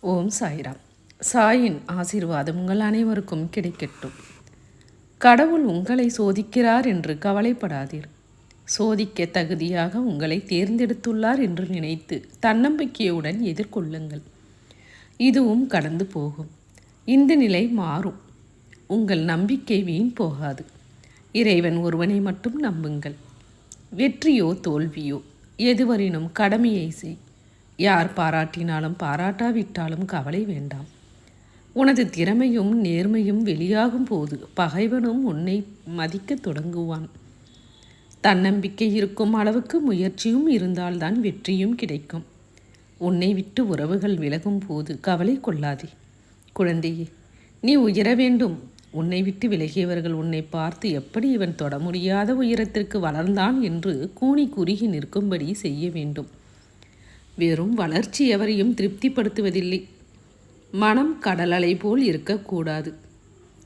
ஓம் சாய்ராம். சாயின் ஆசீர்வாதம் உங்கள் அனைவருக்கும் கிடைக்கட்டும். கடவுள் உங்களை சோதிக்கிறார் என்று கவலைப்படாதீர். சோதிக்க தகுதியாக உங்களை தேர்ந்தெடுத்துள்ளார் என்று நினைத்து தன்னம்பிக்கையுடன் எதிர்கொள்ளுங்கள். இதுவும் கடந்து போகும். இந்த நிலை மாறும். உங்கள் நம்பிக்கை வீண் போகாது. இறைவன் ஒருவனை மட்டும் நம்புங்கள். வெற்றியோ தோல்வியோ எதுவரினும் கடமையை செய். யார் பாராட்டினாலும் பாராட்டாவிட்டாலும் கவலை வேண்டாம். உனது திறமையும் நேர்மையும் வெளியாகும் போது பகைவனும் உன்னை மதிக்கத் தொடங்குவான். தன்னம்பிக்கை இருக்கும் அளவுக்கு முயற்சியும் இருந்தால்தான் வெற்றியும் கிடைக்கும். உன்னை விட்டு உறவுகள் விலகும் போது கவலை கொள்ளாதே. குழந்தையே நீ உயர வேண்டும். உன்னை விட்டு விலகியவர்கள் உன்னை பார்த்து எப்படி இவன் தொட முடியாத உயரத்திற்கு வளர்ந்தான் என்று கூனி குறுகி நிற்கும்படி செய்ய வேண்டும். வெறும் வளர்ச்சி எவரையும் திருப்திப்படுத்துவதில்லை. மனம் கடலலை போல் இருக்கக்கூடாது.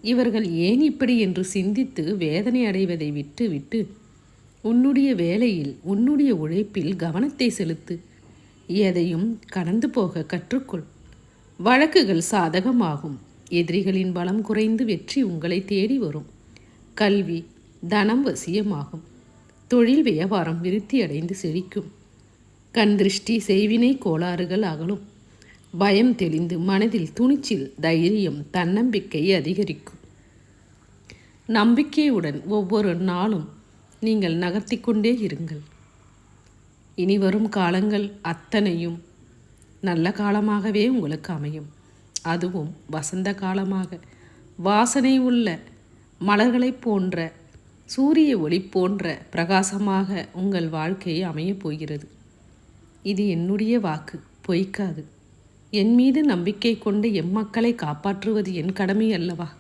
இவர்கள் ஏன் இப்படி என்று சிந்தித்து வேதனை அடைவதை விட்டு விட்டு உன்னுடைய வேலையில் உன்னுடைய உழைப்பில் கவனத்தை செலுத்து. எதையும் கடந்து போக கற்றுக்கொள். வழக்குகள் சாதகமாகும். எதிரிகளின் பலம் குறைந்து வெற்றி உங்களை தேடி வரும். கல்வி தனம் வசியமாகும். தொழில் வியாபாரம் விருத்தி அடைந்து செழிக்கும். கண் திருஷ்டி செய்வினை கோளாறுகள் அகலும். பயம் தெளிந்து மனதில் துணிச்சில் தைரியம் தன்னம்பிக்கை அதிகரிக்கும். நம்பிக்கையுடன் ஒவ்வொரு நாளும் நீங்கள் நகர்த்தி கொண்டே இருங்கள். இனி வரும் காலங்கள் அத்தனையும் நல்ல காலமாகவே உங்களுக்கு அமையும். அதுவும் வசந்த காலமாக. வாசனை உள்ள மலர்களைப் போன்ற சூரிய ஒளி போன்ற பிரகாசமாக உங்கள் வாழ்க்கை அமையப் போகிறது. இது என்னுடைய வாக்கு. பொய்க்காது. என் மீது நம்பிக்கை கொண்டு எம்மக்களை காப்பாற்றுவது என் கடமை அல்லவா?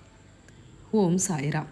ஓம் சாய்ராம்.